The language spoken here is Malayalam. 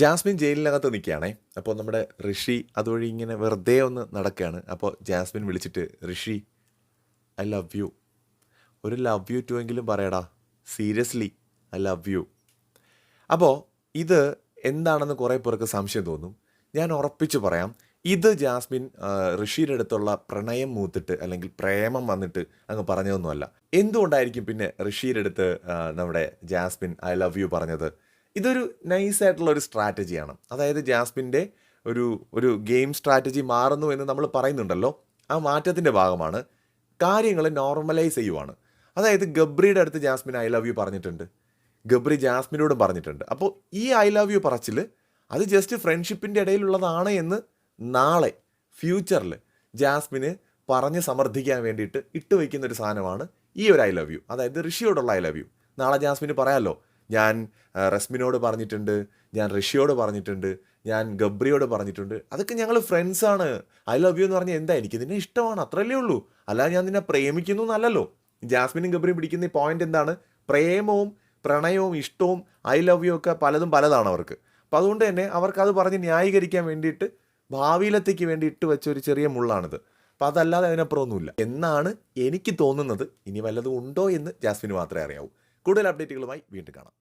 ജാസ്മിൻ ജയിലിനകത്ത് നിൽക്കുകയാണേ. അപ്പോൾ നമ്മുടെ ഋഷി അതുവഴി ഇങ്ങനെ വെറുതെ ഒന്ന് നടക്കുകയാണ്. അപ്പോൾ ജാസ്മിൻ വിളിച്ചിട്ട് ഋഷി ഐ ലവ് യു ഒരു ലവ് യു ടു എങ്കിലും പറയടാ. സീരിയസ്ലി ഐ ലവ് യു അപ്പോൾ ഇത് എന്താണെന്ന് കുറേ പേർക്ക് സംശയം തോന്നും. ഞാൻ ഉറപ്പിച്ച് പറയാം ഇത് ജാസ്മിൻ ഋഷിയുടെ അടുത്തുള്ള പ്രണയം മൂത്തിട്ട് അല്ലെങ്കിൽ പ്രേമം വന്നിട്ട് അങ്ങ് പറഞ്ഞതൊന്നുമല്ല. എന്തുകൊണ്ടായിരിക്കും പിന്നെ ഋഷിയുടെ അടുത്ത് നമ്മുടെ ജാസ്മിൻ ഐ ലവ് യു പറഞ്ഞത്? ഇതൊരു നൈസായിട്ടുള്ള ഒരു സ്ട്രാറ്റജിയാണ് അതായത് ജാസ്മിന്റെ ഒരു ഒരു ഗെയിം സ്ട്രാറ്റജി മാറുന്നു എന്ന് നമ്മൾ പറയുന്നുണ്ടല്ലോ. ആ മാറ്റത്തിന്റെ ഭാഗമാണ്. കാര്യങ്ങൾ നോർമലൈസ് ചെയ്യുവാണ്. അതായത് ഗബ്രിയുടെ അടുത്ത് ജാസ്മിൻ ഐ ലവ് യു പറഞ്ഞിട്ടുണ്ട്. ഗബ്രി ജാസ്മിനോടും പറഞ്ഞിട്ടുണ്ട്. അപ്പോൾ ഈ ഐ ലവ് യു പറച്ചിൽ അത് ജസ്റ്റ് ഫ്രണ്ട്ഷിപ്പിന്റെ ഇടയിലുള്ളതാണ് എന്ന് നാളെ ഫ്യൂച്ചറിൽ ജാസ്മിന് പറഞ്ഞ് സമർത്ഥിക്കാൻ വേണ്ടിയിട്ട് ഇട്ട് വയ്ക്കുന്ന ഒരു സാധനമാണ് ഈ ഒരു ഐ ലവ് യു അതായത് ഋഷിയോടുള്ള ഐ ലവ് യു നാളെ ജാസ്മിന് പറയാമല്ലോ ഞാൻ റസ്മിനോട് പറഞ്ഞിട്ടുണ്ട് ഞാൻ ഋഷിയോട് പറഞ്ഞിട്ടുണ്ട് ഞാൻ ഗബ്രിയോട് പറഞ്ഞിട്ടുണ്ട്. അതൊക്കെ ഞങ്ങൾ ഫ്രണ്ട്സാണ് ഐ ലവ് യു എന്ന് പറഞ്ഞാൽ എന്താ എനിക്ക് നിന്നെ ഇഷ്ടമാണ് അത്രയല്ലേ ഉള്ളൂ. അല്ലാതെ ഞാൻ നിന്നെ പ്രേമിക്കുന്നു എന്നല്ലല്ലോ. ജാസ്മിനും ഗബ്രിയും പിടിക്കുന്ന ഈ പോയിന്റ് എന്താണ്? പ്രേമവും പ്രണയവും ഇഷ്ടവും ഐ ലവ് യു ഒക്കെ പലതും പലതാണ് അവർക്ക്. അപ്പോൾ അതുകൊണ്ട് തന്നെ അവർക്ക് അത് പറഞ്ഞ് ന്യായീകരിക്കാൻ വേണ്ടിയിട്ട് ഭാവിയിലത്തേക്ക് വേണ്ടി ഇട്ട് വെച്ച ഒരു ചെറിയ മുള്ളാണിത്. അപ്പോൾ അതല്ലാതെ അതിനപ്പുറം ഒന്നുമില്ല. എന്നാണ് എനിക്ക് തോന്നുന്നത് ഇനി വല്ലതും ഉണ്ടോ എന്ന് ജാസ്മിന് മാത്രമേ അറിയാവൂ. കൂടുതൽ അപ്ഡേറ്റുകളുമായി വീണ്ടും കാണാം.